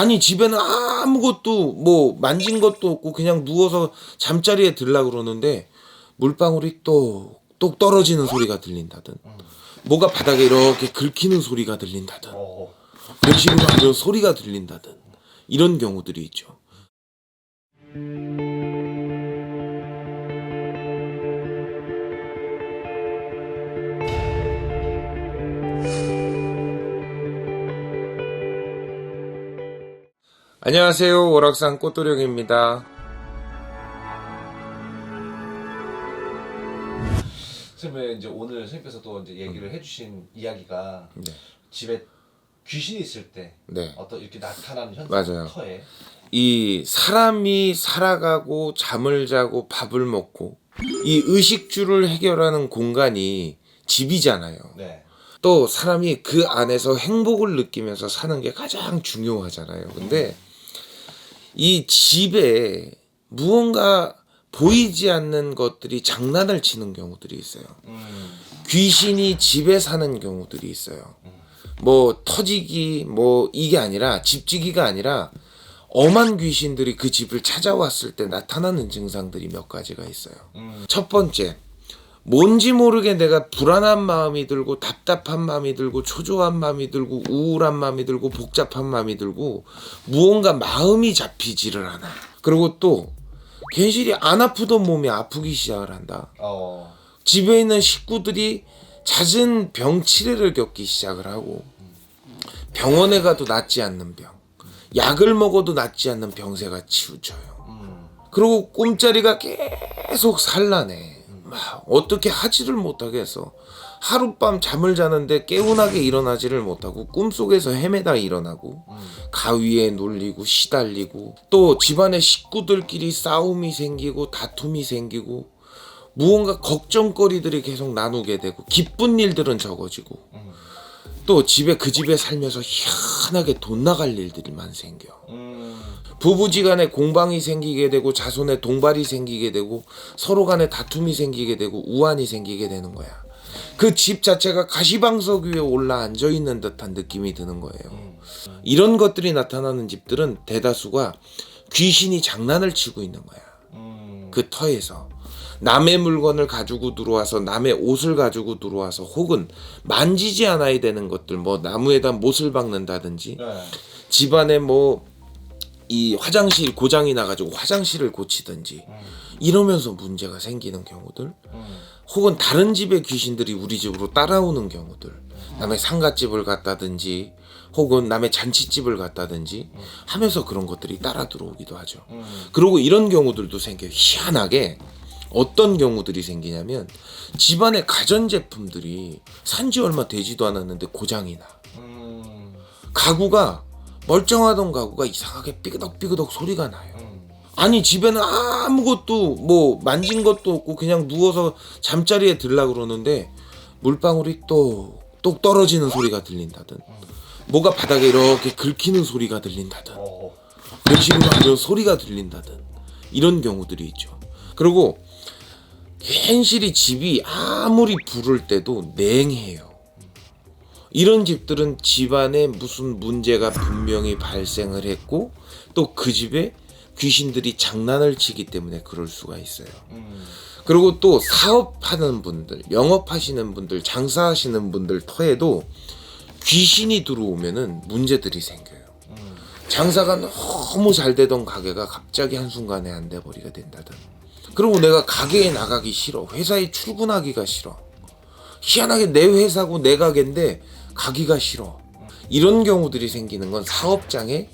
아니 집에는 아무것도 뭐 만진 것도 없고 그냥 누워서 잠자리에 들라 그러는데 물방울이 똑똑 떨어지는 소리가 들린다든 뭐가 바닥에 이렇게 긁히는 소리가 들린다든 어. 변식으로 하는 소리가 들린다든 이런 경우들이 있죠. 안녕하세요. 오락산 꽃도령입니다. 선생님 이제 오늘 선생님께서도 이제 얘기를 해주신 이야기가 네. 집에 귀신이 있을 때 네. 어떤 이렇게 나타나는 현상 맞아요. 터에 이 사람이 살아가고 잠을 자고 밥을 먹고 이 의식주를 해결하는 공간이 집이잖아요. 네. 또 사람이 그 안에서 행복을 느끼면서 사는 게 가장 중요하잖아요. 근데 이 집에 무언가 보이지 않는 것들이 장난을 치는 경우들이 있어요. 음. 귀신이 집에 사는 경우들이 있어요. 뭐 터지기 뭐 이게 아니라 집지기가 아니라 엄한 귀신들이 그 집을 찾아왔을 때 나타나는 증상들이 몇 가지가 있어요. 음. 첫 번째, 뭔지 모르게 내가 불안한 마음이 들고 답답한 마음이 들고 초조한 마음이 들고 우울한 마음이 들고 복잡한 마음이 들고 무언가 마음이 잡히지를 않아. 그리고 또 괜시리 안 아프던 몸이 아프기 시작을 한다. 어. 집에 있는 식구들이 잦은 병 치레를 겪기 시작을 하고 병원에 가도 낫지 않는 병, 약을 먹어도 낫지 않는 병세가 치우쳐요. 음. 그리고 꿈자리가 계속 산란해. 막 어떻게 하지를 못하겠어. 하룻밤 잠을 자는데 개운하게 일어나지를 못하고 꿈속에서 헤매다 일어나고 가위에 눌리고 시달리고 또 집안의 식구들끼리 싸움이 생기고 다툼이 생기고 무언가 걱정거리들이 계속 나누게 되고 기쁜 일들은 적어지고 또 집에 그 집에 살면서 희한하게 돈 나갈 일들만 생겨. 음. 부부지간에 공방이 생기게 되고 자손의 동발이 생기게 되고 서로 간에 다툼이 생기게 되고 우환이 생기게 되는 거야. 그 집 자체가 가시방석 위에 올라 앉아 있는 듯한 느낌이 드는 거예요. 이런 것들이 나타나는 집들은 대다수가 귀신이 장난을 치고 있는 거야. 음. 그 터에서 남의 물건을 가지고 들어와서 남의 옷을 가지고 들어와서 혹은 만지지 않아야 되는 것들 뭐 나무에다 못을 박는다든지 네. 집안에 뭐 이 화장실 고장이 나가지고 화장실을 고치든지 이러면서 문제가 생기는 경우들 음. 혹은 다른 집의 귀신들이 우리 집으로 따라오는 경우들 남의 상갓집을 갔다든지 혹은 남의 잔치집을 갔다든지 하면서 그런 것들이 따라 들어오기도 하죠 음. 그리고 이런 경우들도 생겨요 희한하게 어떤 경우들이 생기냐면 집안의 가전제품들이 산지 얼마 되지도 않았는데 고장이 나 음. 가구가 멀쩡하던 가구가 이상하게 삐그덕삐그덕 소리가 나요. 음. 아니 집에는 아무것도 뭐 만진 것도 없고 그냥 누워서 잠자리에 들라 그러는데 물방울이 똑똑 떨어지는 소리가 들린다든 뭐가 바닥에 이렇게 긁히는 소리가 들린다든 어. 변식으로 하는 소리가 들린다든 이런 경우들이 있죠. 그리고 괜시리 집이 아무리 부를 때도 냉해요. 이런 집들은 집안에 무슨 문제가 분명히 발생을 했고 또 그 집에 귀신들이 장난을 치기 때문에 그럴 수가 있어요. 음. 그리고 또 사업하는 분들, 영업하시는 분들, 장사하시는 분들 터에도 귀신이 들어오면은 문제들이 생겨요. 음. 장사가 너무 잘 되던 가게가 갑자기 한순간에 안 돼 버리게 된다든. 그리고 내가 가게에 나가기 싫어. 회사에 출근하기가 싫어. 희한하게 내 회사고 내 가게인데 가기가 싫어. 이런 경우들이 생기는 건 사업장에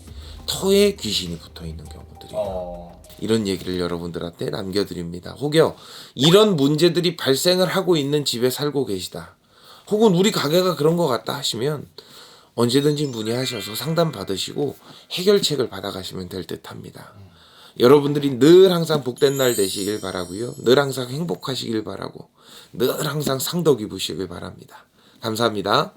터에 귀신이 붙어 있는 경우들이에요. 어. 이런 얘기를 여러분들한테 남겨드립니다. 혹여 이런 문제들이 발생을 하고 있는 집에 살고 계시다. 혹은 우리 가게가 그런 것 같다 하시면 언제든지 문의하셔서 상담 받으시고 해결책을 받아가시면 될 듯 합니다. 여러분들이 늘 항상 복된 날 되시길 바라고요. 늘 항상 행복하시길 바라고 늘 항상 상덕 입으시길 바랍니다. 감사합니다.